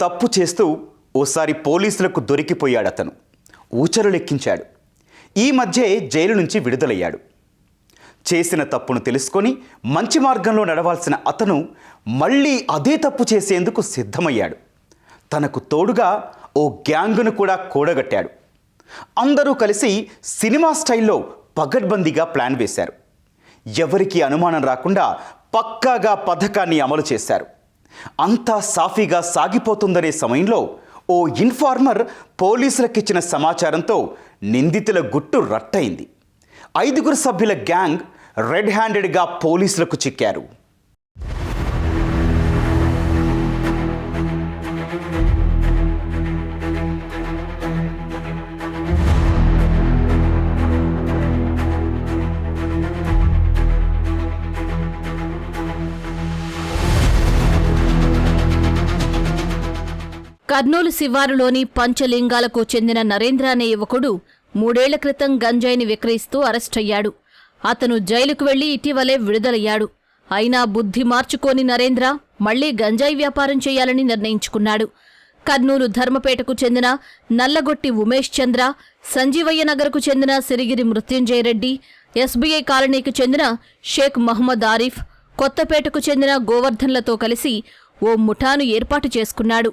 తప్పు చేస్తూ ఓసారి పోలీసులకు దొరికిపోయాడు అతను ఊచలు లెక్కించాడు ఈ మధ్యే జైలు నుంచి విడుదలయ్యాడు. చేసిన తప్పును తెలుసుకొని మంచి మార్గంలో నడవాల్సిన అతను మళ్ళీ అదే తప్పు చేసేందుకు సిద్ధమయ్యాడు. తనకు తోడుగా ఓ గ్యాంగును కూడా కూడగట్టాడు. అందరూ కలిసి సినిమా స్టైల్లో పగడ్బందీగా ప్లాన్ వేశారు. ఎవరికీ అనుమానం రాకుండా పక్కాగా పథకాన్ని అమలు చేశారు. అంతా సాఫీగా సాగిపోతుందనే సమయంలో ఓ ఇన్ఫార్మర్ పోలీసులకిచ్చిన సమాచారంతో నిందితుల గుట్టు రట్టయింది. ఐదుగురు సభ్యుల గ్యాంగ్ రెడ్ హ్యాండెడ్గా పోలీసులకు చిక్కారు. కర్నూలు శివారులోని పంచలింగాలకు చెందిన నరేంద్ర అనే యువకుడు మూడేళ్ళ క్రితం గంజాయిని విక్రయిస్తూ అరెస్టయ్యాడు అతను జైలుకు వెళ్ళి ఇటీవలే విడుదలయ్యాడు. అయినా బుద్ధి మార్చుకోని నరేంద్ర మళ్ళీ గంజాయి వ్యాపారం చేయాలని నిర్ణయించుకున్నాడు. కర్నూలు ధర్మపేటకు చెందిన నల్లగొట్టి ఉమేష్ చంద్ర సంజీవయ్య నగర్కు చెందిన సిరిగిరి మృత్యుంజయరెడ్డి ఎస్బీఐ కాలనీకి చెందిన షేక్ మహమ్మద్ ఆరిఫ్ కొత్తపేటకు చెందిన గోవర్ధన్లతో కలిసి ఓ ముఠాను ఏర్పాటు చేసుకున్నాడు.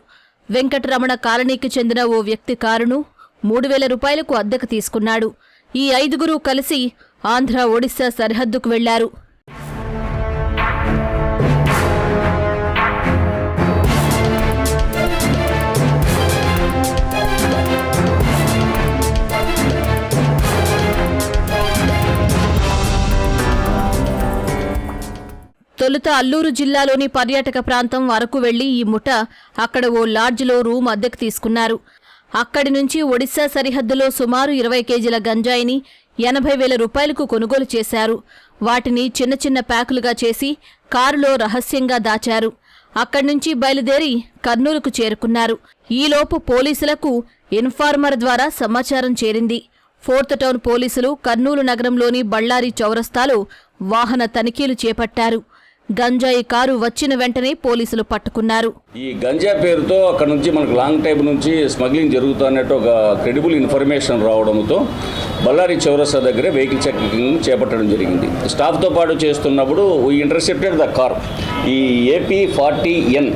వెంకటరమణ కాలనీకి చెందిన ఓ వ్యక్తి కారును మూడు వేల రూపాయలకు అద్దెకు తీసుకున్నాడు. ఈ ఐదుగురు కలిసి ఆంధ్ర ఒడిశా సరిహద్దుకు వెళ్ళారు. తొలుత అల్లూరు జిల్లాలోని పర్యాటక ప్రాంతం వరకు వెళ్ళి ఈ ముఠ అక్కడ ఓ లాడ్జ్లో రూమ్ అద్దెకు తీసుకున్నారు. అక్కడి నుంచి ఒడిశా సరిహద్దులో సుమారు ఇరవై కేజీల గంజాయిని ఎనభై వేల రూపాయలకు కొనుగోలు చేశారు. వాటిని చిన్న చిన్న ప్యాకులుగా చేసి కారులో రహస్యంగా దాచారు. అక్కడి నుంచి బయలుదేరి కర్నూలుకు చేరుకున్నారు. ఈలోపు పోలీసులకు ఇన్ఫార్మర్ ద్వారా సమాచారం చేరింది. ఫోర్త్ టౌన్ పోలీసులు కర్నూలు నగరంలోని బళ్ళారి చౌరస్తాలో వాహన తనిఖీలు చేపట్టారు. గంజాయి కారు వచ్చిన వెంటనే పోలీసులు పట్టుకున్నారు. ఈ గంజా పేరుతో అక్కడ నుంచి మనకు లాంగ్ టైం నుంచి స్మగ్లింగ్ జరుగుతున్నట్టు ఒక క్రెడిబుల్ ఇన్ఫర్మేషన్ రావడంతో బళ్ళారి చౌరస్తా దగ్గరే వెహికల్ చెకింగ్ చేపట్టడం జరిగింది. స్టాఫ్తో పాటు చేస్తున్నప్పుడు ఇంటర్సెప్టెడ్ ద కార్ ఈ ఏపీ ఫార్టీ ఎన్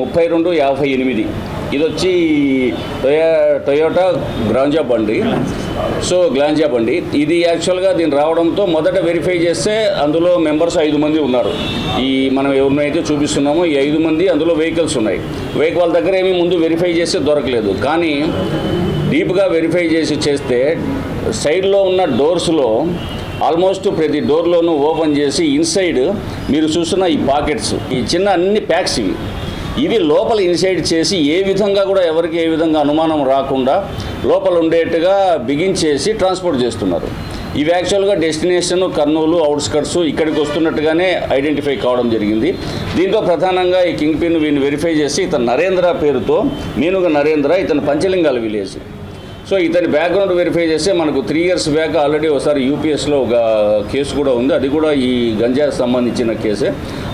ముప్పై రెండు యాభై ఎనిమిది. ఇది వచ్చి టొయా టొయోటా గ్రాంజా బండి. సో గ్లాంజా బండి ఇది యాక్చువల్గా దీని రావడంతో మొదట వెరిఫై చేస్తే అందులో మెంబర్స్ ఐదు మంది ఉన్నారు. ఈ మనం ఎవరినైతే చూపిస్తున్నామో ఈ ఐదు మంది అందులో వెహికల్స్ ఉన్నాయి. వెహికల్ దగ్గర ఏమీ ముందు వెరిఫై చేస్తే దొరకలేదు. కానీ డీప్గా వెరిఫై చేసి చేస్తే సైడ్లో ఉన్న డోర్స్లో ఆల్మోస్ట్ ప్రతి డోర్లోనూ ఓపెన్ చేసి ఇన్సైడ్ మీరు చూస్తున్న ఈ పాకెట్స్ ఈ చిన్న అన్ని ప్యాక్స్ ఇవి. ఇవి లోపల ఇన్సైడ్ చేసి ఏ విధంగా కూడా ఎవరికి ఏ విధంగా అనుమానం రాకుండా లోపల ఉండేట్టుగా బిగించేసి ట్రాన్స్పోర్ట్ చేస్తున్నారు. ఇవి యాక్చువల్గా డెస్టినేషన్ కర్నూలు అవుట్స్కట్స్ ఇక్కడికి వస్తున్నట్టుగానే ఐడెంటిఫై కావడం జరిగింది. దీంతో ప్రధానంగా ఈ కింగ్ పిన్ వీని వెరిఫై చేసి ఇతను నరేంద్ర పేరుతో మీనుగ నరేంద్ర ఇతను పంచలింగాల విలేజ్. సో ఇతని బ్యాక్గ్రౌండ్ వెరిఫై చేస్తే మనకు త్రీ ఇయర్స్ బ్యాక్ ఆల్రెడీ ఒకసారి యూపీఎస్లో ఒక కేసు కూడా ఉంది. అది కూడా ఈ గంజాకి సంబంధించిన కేసే.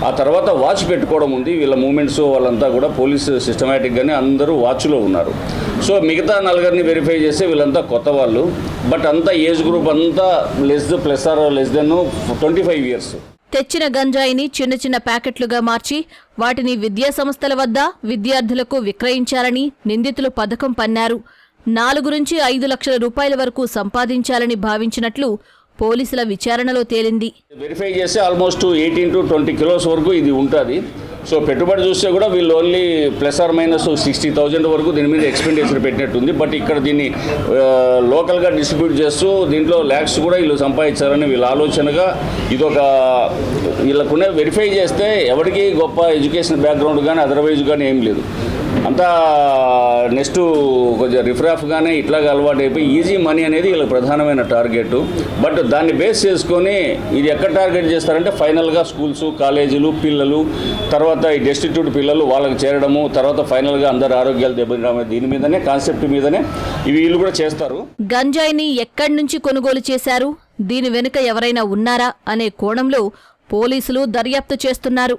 ఆ తర్వాత వాచ్ పెట్టుకోవడం ఉంది. వీళ్ళ మూమెంట్స్ వాళ్ళంతా కూడా పోలీస్ సిస్టమేటిక్గానే అందరూ వాచ్లో ఉన్నారు. సో మిగతా నలుగురిని వెరిఫై చేస్తే వీళ్ళంతా కొత్త వాళ్ళు. బట్ అంతా ఏజ్ గ్రూప్ అంతా less plus or less than twenty five years తెచ్చిన గంజాయిని చిన్న చిన్న ప్యాకెట్లుగా మార్చి వాటిని విద్యా సంస్థల వద్ద విద్యార్థులకు విక్రయించాలని నిందితులు పథకం పన్నారు. నాలుగు నుంచి ఐదు లక్షల రూపాయల వరకు సంపాదించాలని భావించినట్లు పోలీసుల విచారణలో తేలింది. వెరిఫై చేస్తే almost eighteen to twenty kilos వరకు ఇది ఉంటుంది. సో పెట్టుబడి చూస్తే కూడా వీళ్ళు only plus or minus sixty thousand వరకు దీని మీద ఎక్స్పెండిచర్ పెట్టినట్టుంది. బట్ ఇక్కడ దీన్ని లోకల్గా డిస్ట్రిబ్యూట్ చేస్తూ దీంట్లో ల్యాక్స్ కూడా వీళ్ళు సంపాదించారని వీళ్ళ ఆలోచనగా ఇదొక వీళ్ళకునే వెరిఫై చేస్తే ఎవరికి గొప్ప ఎడ్యుకేషన్ బ్యాక్గ్రౌండ్ కానీ అదర్వైజ్ కానీ ఏం లేదు. అంతా నెక్స్ట్ కొంచెం రిఫ్రాఫ్గానే ఇట్లాగా అలవాటు అయిపోయి ఈజీ మనీ అనేది వీళ్ళకి ప్రధానమైన టార్గెట్ బట్ దాన్ని బేస్ చేసుకొని ఇది ఎక్కడ టార్గెట్ చేస్తారంటే ఫైనల్గా స్కూల్స్ కాలేజీలు పిల్లలు తర్వాత ఈ డెస్టిట్యూట్ పిల్లలు వాళ్ళకి చేరడము తర్వాత ఫైనల్గా అందరు ఆరోగ్యాలు దెబ్బతినడం దీని మీదనే కాన్సెప్ట్ మీదనే ఇవి వీళ్ళు కూడా చేస్తారు. గంజాయిని ఎక్కడి నుంచి కొనుగోలు చేశారు? దీని వెనుక ఎవరైనా ఉన్నారా? అనే కోణంలో పోలీసులు దర్యాప్తు చేస్తున్నారు.